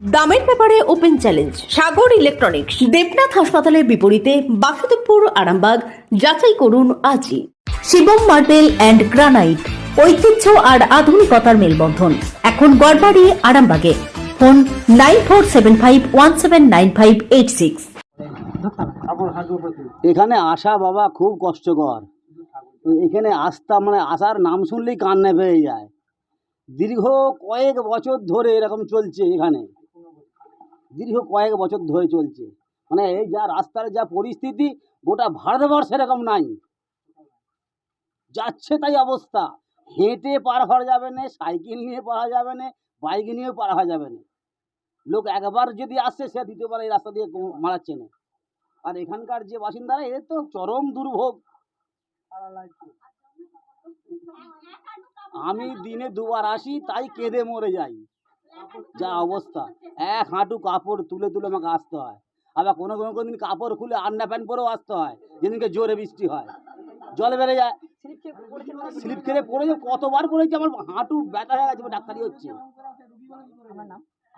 দামের ব্যাপারে open challenge Sagar electronics Debnath হাসপাতালের বিপরীতে বাসুদেবপুর, আরামবাগ, যাচাই করুন আজই। শিবম মার্বেল অ্যান্ড গ্রানাইট ঐতিহ্য আর আধুনিকতার মেলবন্ধন। এখন গড়বাড়ি, আরামবাগে। Phone nine four seven five one seven nine five eight six. এখানে আসা বাবা খুব কষ্টকর। এখানে আসতা মানে আসার নাম শুনলেই কান্না পেয়ে যায়। দীর্ঘ কয়েক বছর ধরে এরকম চলছে এখানে। দীর্ঘ কয়েক বছর ধরে চলছে। মানে এই যা রাস্তার যা পরিস্থিতি, গোটা ভারতবর্ষ এরকম নাই। যাচ্ছে তাই অবস্থা। হেঁটে পার হওয়া যাবে না, সাইকেল নিয়ে পারা যাবে না, বাইক নিয়েও পার হওয়া যাবে না। লোক একবার যদি আসছে সে দ্বিতীয়বার এই রাস্তা দিয়ে মারাচ্ছে না। আর এখানকার যে বাসিন্দারা, এদের তো চরম দুর্ভোগ। আমি দিনে দুবার আসি, তাই কেঁদে মরে যাই। যা অবস্থা। এক হাঁটু কাপড় তুলে তুলে আমাকে আসতে হয়। আবার কোনো কোনো কোনো দিন কাপড় খুলে আন্ডা প্যান্ট পরেও আসতে হয়, যেদিনকে জোরে বৃষ্টি হয়। জল বেড়ে যায়। স্লিপ খেলে পড়ে যে কতবার পড়েছি, আমার হাঁটু ব্যথা হয়ে গেছে, ডাক্তারি হচ্ছে।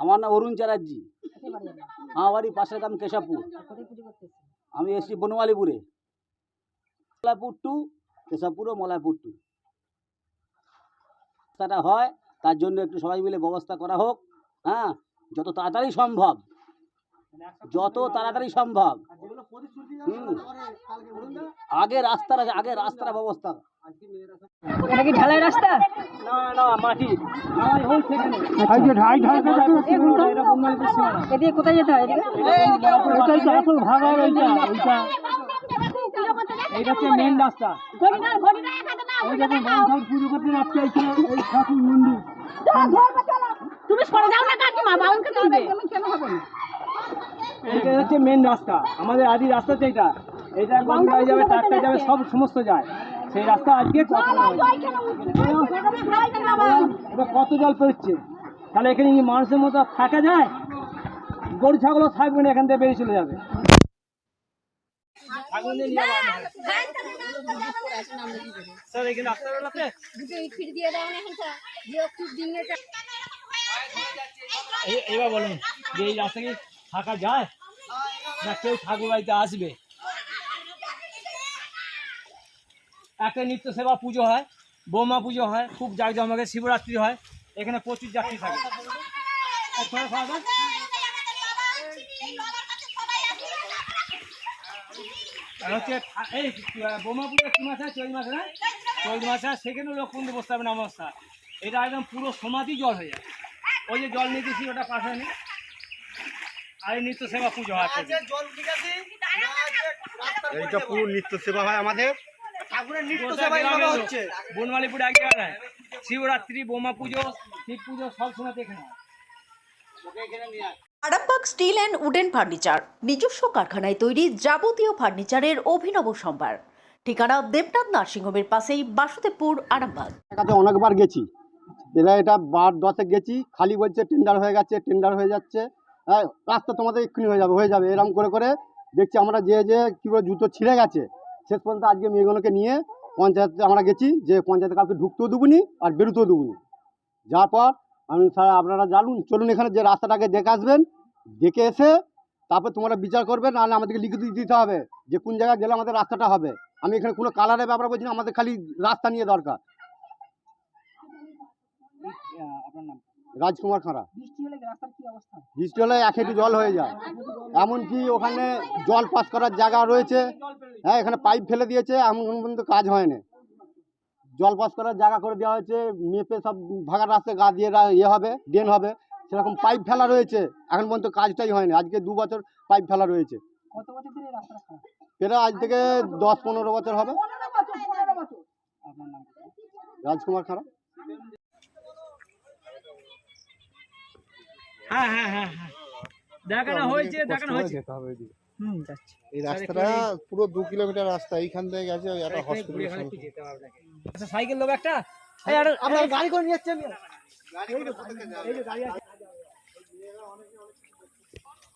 আমার নাম অরুণ চ্যাটার্জি। আমার বাড়ি পাশের গ্রাম কেশবপুর। আমি এসছি বনমালীপুরে। মলাপুর টু, কেশবপুর ও মলাপুর টু। রাস্তাটা হয় তার জন্য একটু সবাই মিলে ব্যবস্থা করা হোক হ্যাঁ যত তাড়াতাড়ি সম্ভব যত তাড়াতাড়ি সম্ভব হুম। আগে রাস্তার আগে রাস্তার ব্যবস্থা এটা কি ঢালাই রাস্তা না না মাটি এদিকে কোথায় যেতে হয় এদিকে এইটা হচ্ছে মেন রাস্তা। তুমি সরে যাও না কাকিমা বাউনকে তুলবে এটা হচ্ছে মেন রাস্তা। আমাদের আদি রাস্তা তো এটা। এটা গঙ্গা গাড়ি যাবে ট্রাক্টর যাবে সব সমস্ত যায়। সেই রাস্তা আজকে কত কত জল পড়ছে তাহলে এখানে মানুষের মতো থাকা যায় গরু ছাগলও থাকবে না এখান থেকে বেরিয়ে চলে যাবে। স্যার এখানে এবার বলুন যে এই রাস্তা কি থাকা যায় না কেউ ঠাকুর বাড়িতে আসবে একটা নিত্য সেবা পুজো হয় বৌমা পুজো হয় খুব জাঁকজমকে শিবরাত্রি হয় এখানে প্রচুর যাত্রী থাকে আর হচ্ছে এই বোমা পুজো কি মাসে চৈত মাসে না? সেখানেও লোক কিন্তু বসতে হবে না অবস্থা। এটা একদম পুরো সমাধি জল হয়ে যায় ওই যে জল নিতেছি ওটা পাশে নেই আর এই নিত্য সেবা পুজো হয় প্রচুর। এইটা পুরো নিত্য সেবা হয় আমাদের। হচ্ছে। বনমালীপুরে এক জায়গায় শিবরাত্রি বোমা পুজো শিব পুজো সব সময় এখানে হয়। Arambagh steel and wooden furniture, নিজস্ব কারখানায় তৈরি যাবতীয় ফার্নিচারের অভিনব সম্ভার। ঠিকানা দেবনাথ নার্সিংহোমের পাশেই বাসুদেবপুর, আরামবাগ। কাছে অনেকবার গেছি। এরা এটা বার দশে গেছি, খালি বলছে টেন্ডার হয়ে গেছে টেন্ডার হয়ে যাচ্ছে। হ্যাঁ রাস্তা তোমাদের এক্ষুনি হয়ে যাবে হয়ে যাবে এরকম করে করে দেখছি আমরা যে যে কী বলে জুতো ছিঁড়ে গেছে, শেষ পর্যন্ত আজকে মেয়েগুলোকে নিয়ে পঞ্চায়েতে আমরা গেছি, যে পঞ্চায়েতে কাউকে ঢুকতেও দেবুনি আর বেরোতেও দেবুনি। যাওয়ার পর আমি স্যার আপনারা জানুন, চলুন এখানে যে রাস্তাটাকে দেখে আসবেন দেখে এসে তারপর তোমরা বিচার করবে, নাহলে আমাদেরকে লিখিত দিতে হবে যে কোন জায়গায় গেলে আমাদের রাস্তাটা হবে। আমি এখানে কোনো কালারের ব্যাপার বলছি না, আমাদের খালি রাস্তা নিয়ে দরকার। রাজকুমার খাঁড়া। বৃষ্টি হলে এক হেঁটু জল হয়ে যায়। এমনকি ওখানে জল পাস করার জায়গা রয়েছে। হ্যাঁ এখানে পাইপ ফেলে দিয়েছে, এমন পর্যন্ত কাজ হয় না জল পাস করার জায়গা করে দেওয়া হয়েছে, মেপে সব ভাগার রাস্তায় গা দিয়ে ইয়ে হবে, ড্রেন হবে। সেরকম পাইপ ফেলা রয়েছে। এখন পর্যন্ত কাজটাই হয়নি। আজকে দু বছর পাইপ ফেলা রয়েছে। কত বছর ধরে এই রাস্তাটা খারাপ? এটা আজ থেকে দশ পনেরো বছর হবে। রাজকুমার খাঁড়া হ্যাঁ হ্যাঁ হ্যাঁ হ্যাঁ। দেখানো হয়েছে দেখানো হয়েছে এই রাস্তাটা পুরো দু কিলোমিটার রাস্তা এইখান থেকে গেছে একটা হসপিটাল। আচ্ছা সাইকেল দেবো একটা? আপনার গাড়ি করে নিয়ে যাচ্ছেন এই যে গাড়ি আছে। করবে আসছে না, এদিকে আওয়াজ হবে না।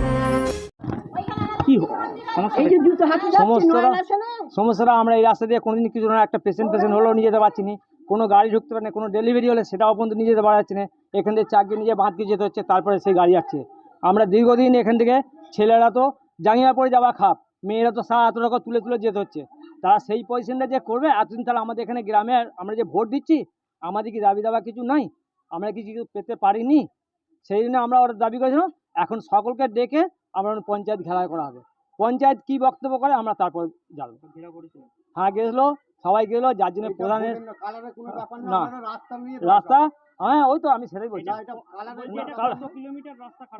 সমস্যাটা আমরা এই রাস্তা দিয়ে কোনোদিন কিছু না একটা পেশেন্ট পেশেন্ট হলেও নিয়ে যেতে পারছি না। কোনো গাড়ি ঢুকতে পারে না কোনো ডেলিভারি হলে সেটাও পর্যন্ত নিয়ে যেতে পারছি না। এখান থেকে চাকরি নিয়ে বাঁধকে যেতে হচ্ছে তারপরে সেই গাড়ি আসছে। আমরা দীর্ঘদিন এখান থেকে ছেলেরা তো জাঙ্গিয়া পরে যাওয়া খাপ মেয়েরা তো সারা এত টাকা তুলে তুলে যেতে হচ্ছে। তারা সেই পজিশনটা যে করবে এতদিন তাহলে আমাদের এখানে গ্রামে আমরা যে ভোট দিচ্ছি আমাদের কি দাবি দাবা কিছু নাই? আমরা কি কিছু পেতে পারিনি? সেই জন্য আমরা ওরা দাবি করেছিলাম এখন সকলকে ডেকে আমরা পঞ্চায়েত ঘেরাও করা হবে। পঞ্চায়েত কি বক্তব্য করে আমরা তারপর জানব। হ্যাঁ গেছিল সবাই গেলো যার জন্য প্রধানের না। রাস্তা হ্যাঁ ওই তো আমি সেটাই বলছি।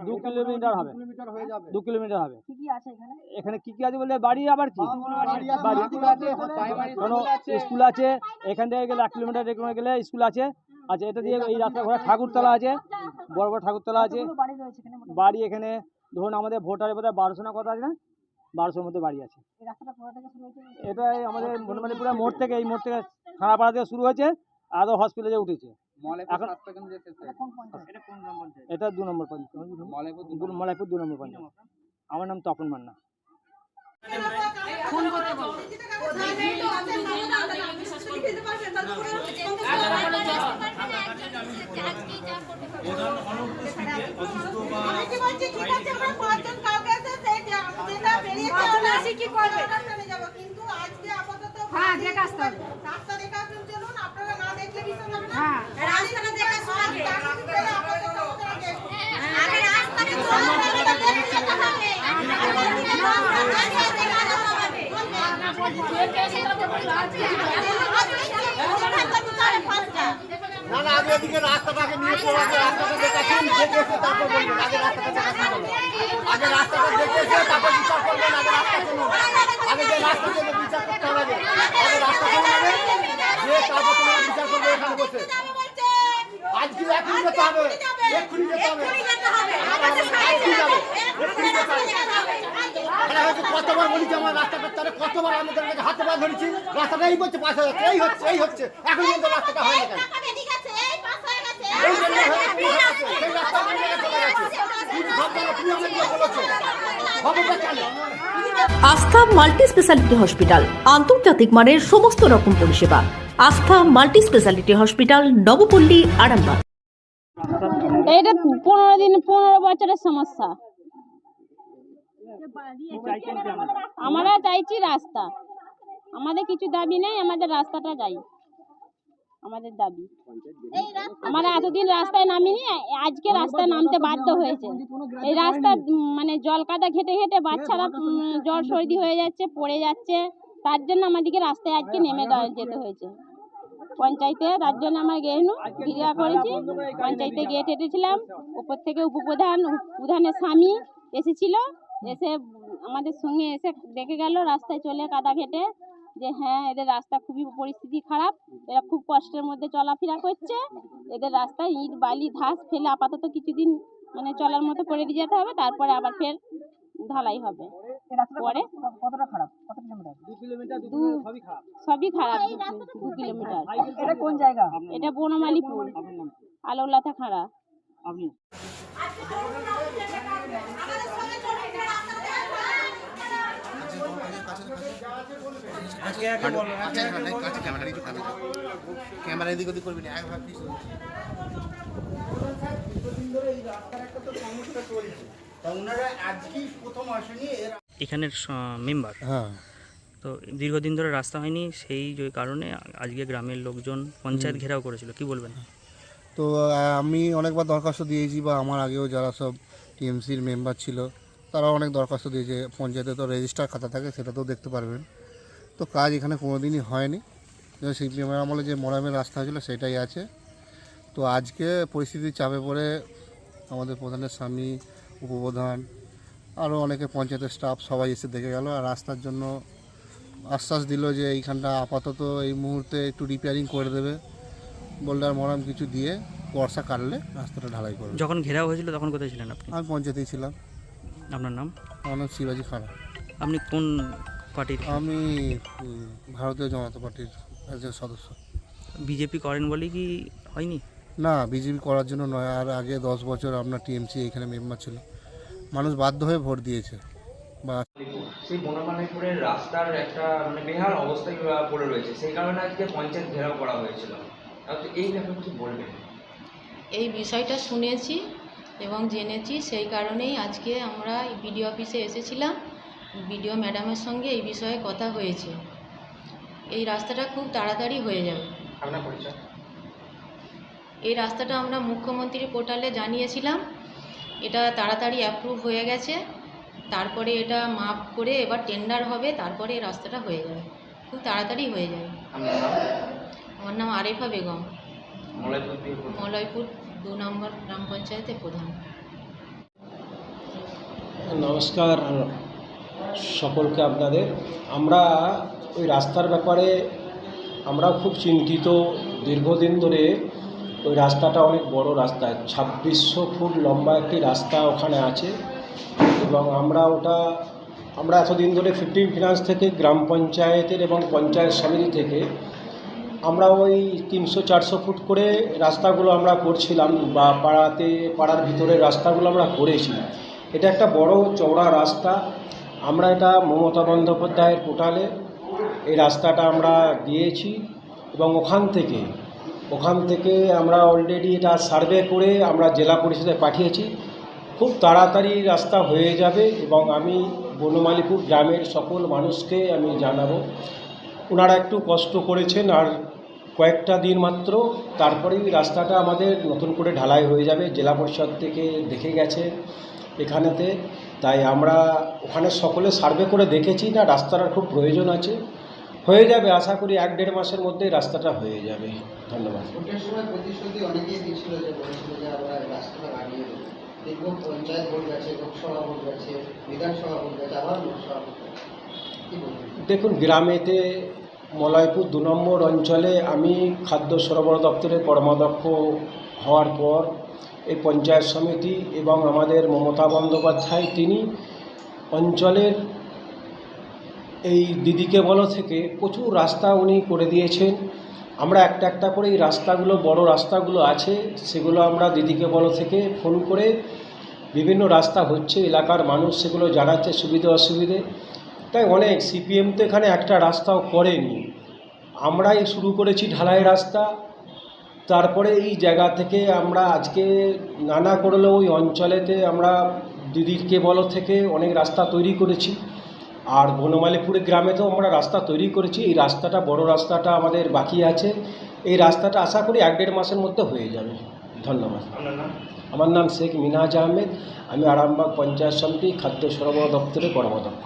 দু কিলোমিটার হবে। হয়ে দু কিলোমিটার হবে। কি কি আছে এখানে? এখানে কি কি আছে বলতে বাড়ি আবার কি? আছে, স্কুল আছে, কোনো স্কুল আছে। এখান থেকে গেলে এক কিলোমিটার এখানে গেলে স্কুল আছে। আচ্ছা এটা দিয়ে এই রাস্তা ঘোরা ঠাকুরতলা আছে। বড় বড় ঠাকুরতলা আছে। বাড়ি এখানে বাড়ি এখানে ধরুন আমাদের ভোটারের বোধহয় বারোশো না কথা আছে না? বারোশোর মধ্যে বাড়ি আছে। এই রাস্তাটা কোথা থেকে এটা আমাদের বনমালীপুরের মোড় থেকে এই মোড় থেকে থানাপাড়া থেকে শুরু হয়েছে আদৌ হসপিটালে উঠেছে। এটা কোন পঞ্চায়েত? এটা দু নম্বর পঞ্চায়েত। মলাইপুর দু নম্বর। পঞ্চায়েত। আমার নাম তপন মান্না। আসতে হবে হ্যাঁ রাস্তাটা দেখা আগে আগে রাস্তাটা দেখতে যেতে হবে না না আগে এদিকে রাস্তাটাকে নিয়ে আগে রাস্তাটা দেখাচ্ছেন দেখে তারপর বলবেন আগে রাস্তাটা দেখাচ্ছেন আগে রাস্তাটা দেখে তারপর বিচার করবেন আগে রাস্তা শুনুন আগে যে রাস্তা জন্য বিচার করতে হবে আগে রাস্তা শুনুন আগে যে তারপর তোমরা বিচার করবে এখানে বসে আজকে এখনই যেতে হবে। এক্ষুনি যেতে হবে। এক্ষুনি যাবে এক্ষুনি যেতে হবে। কতবার বলেছি আমার রাস্তাটা তাহলে কতবার আমাদের কাছে হাতে পা ধরেছি রাস্তাটা এই করছে পাশ হয়ে যাচ্ছে এই হচ্ছে এই হচ্ছে এখন পর্যন্ত রাস্তাটা হয় না কেন? আস্থা মাল্টি স্পেশালিটি হসপিটাল আন্তর্জাতিক মানের সমস্ত রকম পরিষেবা। Astha multi speciality hospital Nabapalli Arambagh. এটা পনেরো দিন পনেরো বছরের সমস্যা। আমরা চাইছি রাস্তা। আমাদের কিছু দাবি নেই আমাদের রাস্তাটা চাই আমাদের দাবি। আমরা এতদিন রাস্তায় নামিনি আজকে রাস্তায় নামতে বাধ্য হয়েছে এই রাস্তা মানে জল কাদা ঘেটে ঘেটে বাচ্চারা জ্বর সর্দি হয়ে যাচ্ছে পড়ে যাচ্ছে। তার জন্য আমাদেরকে রাস্তায় আজকে নেমে দা- যেতে হয়েছে। পঞ্চায়েতে তার জন্য আমরা গেনু ক্রিয়া করেছি। পঞ্চায়েতে গিয়ে হেঁটেছিলাম উপর থেকে উপপ্রধান প্রধানের স্বামী এসেছিল। এসে আমাদের সঙ্গে এসে দেখে গেল রাস্তায় চলে কাদা ঘেটে যে হ্যাঁ এদের রাস্তা খুবই পরিস্থিতি খারাপ এরা খুব কষ্টের মধ্যে চলাফেরা করছে এদের রাস্তায় ইট বালি ধাস ফেলে আপাতত কিছুদিন মানে চলার মতো করে দিয়ে যেতে হবে তারপরে আবার ফের ঢালাই হবে। পরে? কতটা খারাপ? কত কিলোমিটার? সবই খারাপ। দু- কিলোমিটার। এটা কোন জায়গা? এটা বনমালীপুর আলৌলাথা খাড়া। আপনি ক্যামেরা এদিক ওদিক করবি না একবার এখানের মেম্বার। হ্যাঁ। তো দীর্ঘদিন ধরে রাস্তা হয়নি সেই যে কারণে আজকে গ্রামের লোকজন পঞ্চায়েত ঘেরাও করেছিল। কি বলবেন? তো আমি অনেকবার দরখাস্ত দিয়েছি বা আমার আগেও যারা সব টিএমসির মেম্বার ছিল তারা অনেক দরখাস্ত দিয়েছে পঞ্চায়েতে তো রেজিস্টার খাতা থাকে সেটা তো দেখতে পারবেন। তো কাজ এখানে কোনো দিনই হয়নি সিপিএমের আমলে যে মরামের রাস্তা হয়েছিল সেটাই আছে। তো আজকে পরিস্থিতির চাপে পড়ে আমাদের প্রধানের স্বামী উপপ্রধান আরও অনেকে পঞ্চায়েতের স্টাফ সবাই এসে দেখে গেল। আর রাস্তার জন্য আশ্বাস দিল যে এইখানটা আপাতত এই মুহূর্তে একটু রিপেয়ারিং করে দেবে। বললে আর মরাম কিছু দিয়ে বর্ষা কাটলে রাস্তাটা ঢালাই করবে। যখন ঘেরাও হয়েছিল তখন কোথায় ছিলেন আপনি? আমি পঞ্চায়েতেই ছিলাম। আপনার নাম? আমার নাম শিবাজি খাড়া আপনি কোন পার্টির? আমি উম, ভারতীয় জনতা পার্টির একজন সদস্য। বিজেপি করেন বলে কি হয়নি? না বিজেপি করার জন্য নয়। আর আগে দশ বছর আপনার টিএমসি এখানে মেম্বার ছিল। মানুষ বাধ্য হয়ে ভোট দিয়েছে। বা সেই বনমালীপুরের রাস্তার একটা মানে বেহাল অবস্থায় পড়ে রয়েছে। সেই কারণে আজকে পঞ্চায়েত ঘেরাও করা হয়েছিল। আর তো এই ব্যাপারে কিছু বলবেন? এই বিষয়টা শুনেছি। এবং জেনেছি সেই কারণেই আজকে আমরা বিডিও অফিসে এসেছিলাম। বিডিও ম্যাডামের সঙ্গে এই বিষয়ে কথা হয়েছে। এই রাস্তাটা খুব তাড়াতাড়ি হয়ে যাবে। এই রাস্তাটা আমরা মুখ্যমন্ত্রীর পোর্টালে জানিয়েছিলাম। এটা তাড়াতাড়ি অ্যাপ্রুভ হয়ে গেছে। তারপরে এটা মাপ করে এবার টেন্ডার হবে তারপরে এই রাস্তাটা হয়ে যাবে। খুব তাড়াতাড়ি হয়ে যাবে। আমার নাম আরিফা বেগম। মলয়পুর দু নম্বর গ্রাম পঞ্চায়েতের প্রধান। নমস্কার সকলকে আপনাদের। আমরা ওই রাস্তার ব্যাপারে আমরাও খুব চিন্তিত। দীর্ঘদিন ধরে ওই রাস্তাটা অনেক বড় রাস্তা, ছাব্বিশশো ফুট লম্বা একটি রাস্তা ওখানে আছে এবং আমরা ওটা, আমরা এতদিন ধরে ফিফটিন ফিনান্স থেকে গ্রাম পঞ্চায়েতের এবং পঞ্চায়েত সমিতি থেকে আমরা ওই তিনশো, চারশো ফুট করে রাস্তাগুলো আমরা করছিলাম বা পাড়াতে, পাড়ার ভিতরে রাস্তাগুলো আমরা করেছি এটা একটা বড় চওড়া রাস্তা। আমরা এটা মমতা বন্দ্যোপাধ্যায়ের পোর্টালে এই রাস্তাটা আমরা দিয়েছি এবং ওখান থেকে ওখান থেকে আমরা অলরেডি এটা সার্ভে করে আমরা জেলা পরিষদে পাঠিয়েছি। খুব তাড়াতাড়ি রাস্তা হয়ে যাবে এবং আমি বনমালীপুর গ্রামের সকল মানুষকে আমি জানাব। ওনারা একটু কষ্ট করেছেন আর কয়েকটা দিন মাত্র তারপরেই রাস্তাটা আমাদের নতুন করে ঢালাই হয়ে যাবে জেলা পরিষদ থেকে দেখে গেছে এখানেতে। তাই আমরা ওখানে সকলে সার্ভে করে দেখেছি না রাস্তাটার খুব প্রয়োজন আছে। হয়ে যাবে আশা করি এক দেড় মাসের মধ্যেই রাস্তাটা হয়ে যাবে। ধন্যবাদ। দেখুন গ্রামেতে মলয়পুর দু নম্বর অঞ্চলে আমি খাদ্য সরবরাহ দপ্তরের কর্মাধ্যক্ষ হওয়ার পর এই পঞ্চায়েত সমিতি এবং আমাদের মমতা বন্দ্যোপাধ্যায়, তিনি অঞ্চলের এই দিদিকে বলো থেকে প্রচুর রাস্তা উনি করে দিয়েছেন। আমরা একটা একটা করে এই রাস্তাগুলো, বড় রাস্তাগুলো আছে, সেগুলো আমরা দিদিকে বলো থেকে ফোন করে বিভিন্ন রাস্তা হচ্ছে, এলাকার মানুষ সেগুলো জানাচ্ছে সুবিধে অসুবিধে তাই অনেক সিপিএম তো এখানে একটা রাস্তাও করেনি। আমরাই শুরু করেছি ঢালাই রাস্তা। তারপরে এই জায়গা থেকে আমরা আজকে নানা করলেও ওই অঞ্চলেতে আমরা দিদিরকে বলো থেকে অনেক রাস্তা তৈরি করেছি। আর বনমালীপুরে গ্রামে তো আমরা রাস্তা তৈরি করেছি। এই রাস্তাটা বড় রাস্তাটা আমাদের বাকি আছে। এই রাস্তাটা আশা করি এক দেড় মাসের মধ্যে হয়ে যাবে। ধন্যবাদ। আমার নাম শেখ মিনাজ আহমেদ। আমি আরামবাগ পঞ্চায়েত সমিতি খাদ্য সরবরাহ দপ্তরের কর্মাধ্যক্ষ।